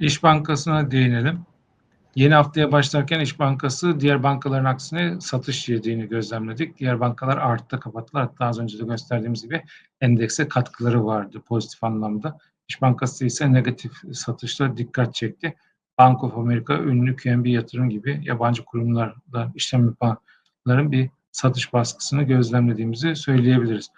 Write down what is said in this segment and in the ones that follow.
İş Bankası'na değinelim. Yeni haftaya başlarken İş Bankası diğer bankaların aksine satış yediğini gözlemledik. Diğer bankalar artta kapattılar. Hatta az önce de gösterdiğimiz gibi endekse katkıları vardı pozitif anlamda. İş Bankası ise negatif satışla dikkat çekti. Bank of America, ünlü QNB yatırım gibi yabancı kurumlarla işlem yapanların bir satış baskısını gözlemlediğimizi söyleyebiliriz.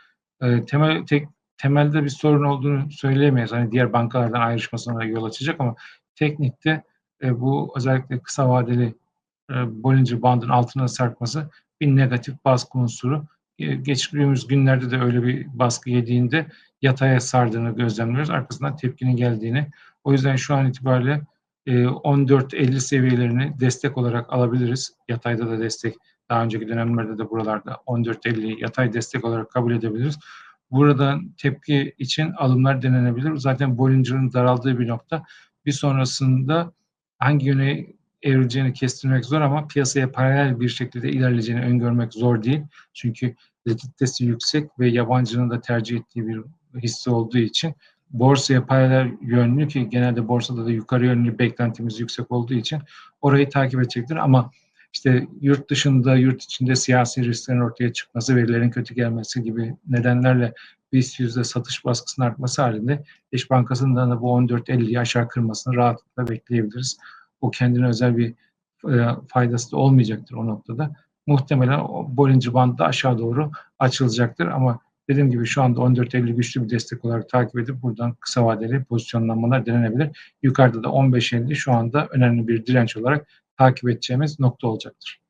E, temel tek temelde bir sorun olduğunu söyleyemeyiz. Hani diğer bankalardan ayrışmasına yol açacak ama teknikte e, bu özellikle kısa vadeli e, Bollinger Band'ın altına sarkması bir negatif baskı unsuru. E, geçtiğimiz günlerde de öyle bir baskı yediğinde yataya sardığını gözlemliyoruz. Arkasından tepkinin geldiğini. O yüzden şu an itibariyle e, 14.50 seviyelerini destek olarak alabiliriz. Yatayda da destek daha önceki dönemlerde de buralarda 14.50 yatay destek olarak kabul edebiliriz. Buradan tepki için alımlar denenebilir. Zaten Bollinger'ın daraldığı bir nokta. Bir sonrasında hangi yöne evrileceğini kestirmek zor ama piyasaya paralel bir şekilde ilerleyeceğini öngörmek zor değil. Çünkü likiditesi yüksek ve yabancının da tercih ettiği bir hisse olduğu için borsaya paralel yönlü ki genelde borsada da yukarı yönlü beklentimiz yüksek olduğu için orayı takip edecektir ama işte yurt dışında, yurt içinde siyasi risklerin ortaya çıkması, verilerin kötü gelmesi gibi nedenlerle BIST yüzde satış baskısının artması halinde İş Bankası'ndan da bu 14.50'yi aşağı kırmasını rahatlıkla bekleyebiliriz. O kendine özel bir e, faydası da olmayacaktır o noktada. Muhtemelen o Bollinger Band da aşağı doğru açılacaktır ama dediğim gibi şu anda 14.50 güçlü bir destek olarak takip edip buradan kısa vadeli pozisyonlanmalar denenebilir. Yukarıda da 15.50 şu anda önemli bir direnç olarak takip edeceğimiz nokta olacaktır.